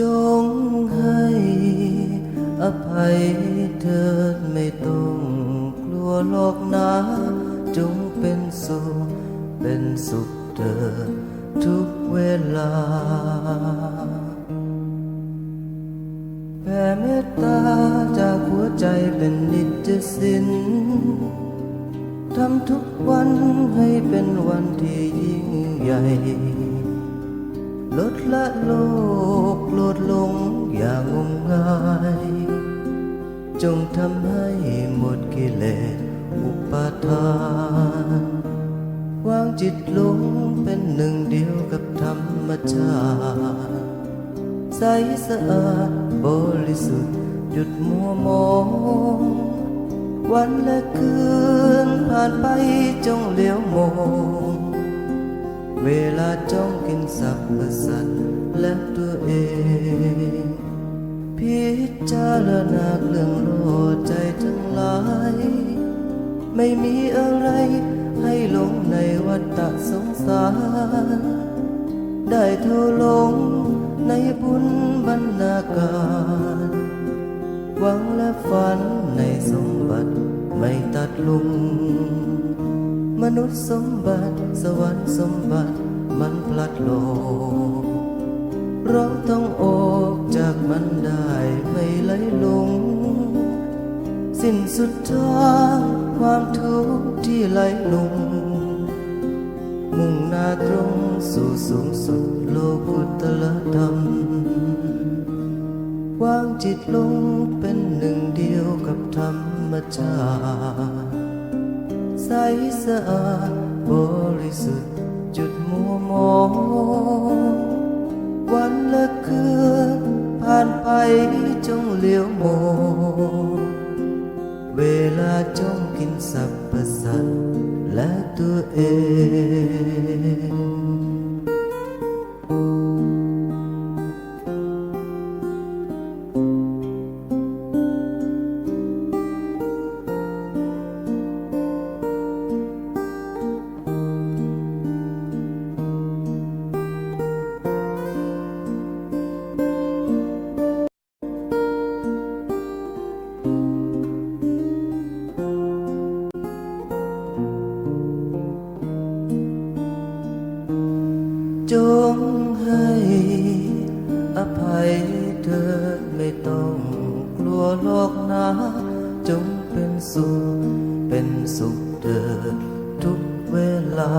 จงให้อภัยเถิดไม่ต้องกลัวหรอกนะ จงเป็นสุข เป็นสุขเถิดทุกเวลาแผ่เมตตาจากหัวใจเป็นนิจสินทำทุกวันให้เป็นวันที่ยิ่งใหญ่ ลดละโลกโลดลงอย่างงมงาย จงทำให้หมดกิเลสอุปาทาน วางจิตลงเป็นหนึ่งเดียวกับธรรมชาติ ใสสะอาดบริสุทธิ์หยุดมัวมองวันและคืนผ่านไปจงเลี้ยวมอง เวลาจ้องกินสับประสัตและตัวเอง พิจารณาเรื่องโลดใจทั้งหลาย ไม่มีอะไรให้หลงในวัฏสงสาร ได้เท่าหลงในบุญบรรณาการ หวังและฝันในสมบัติไม่ตัดลุง มนุษย์สมบัติ สวรรค์สมบัติมันพลัดโลกเราต้องออกจากมันได้ไม่ไหลลง สิ้นสุดทางความทุกข์ที่ไหลลง มุ่งหน้าตรงสู่สูงสุดโลกุตละธรรมวางจิตลงเป็นหนึ่งเดียวกับธรรมชาติ ใสสะอาดบริสุทธิ์จุดมัวมองวันและคืนผ่านไปจงเลี้ยวมองเวลาจงกินสับประสัตและตัวเอง จงให้อภัยเธอไม่ต้องกลัวโลกนะจงเป็นสุข เป็นสุขเธอทุกเวลา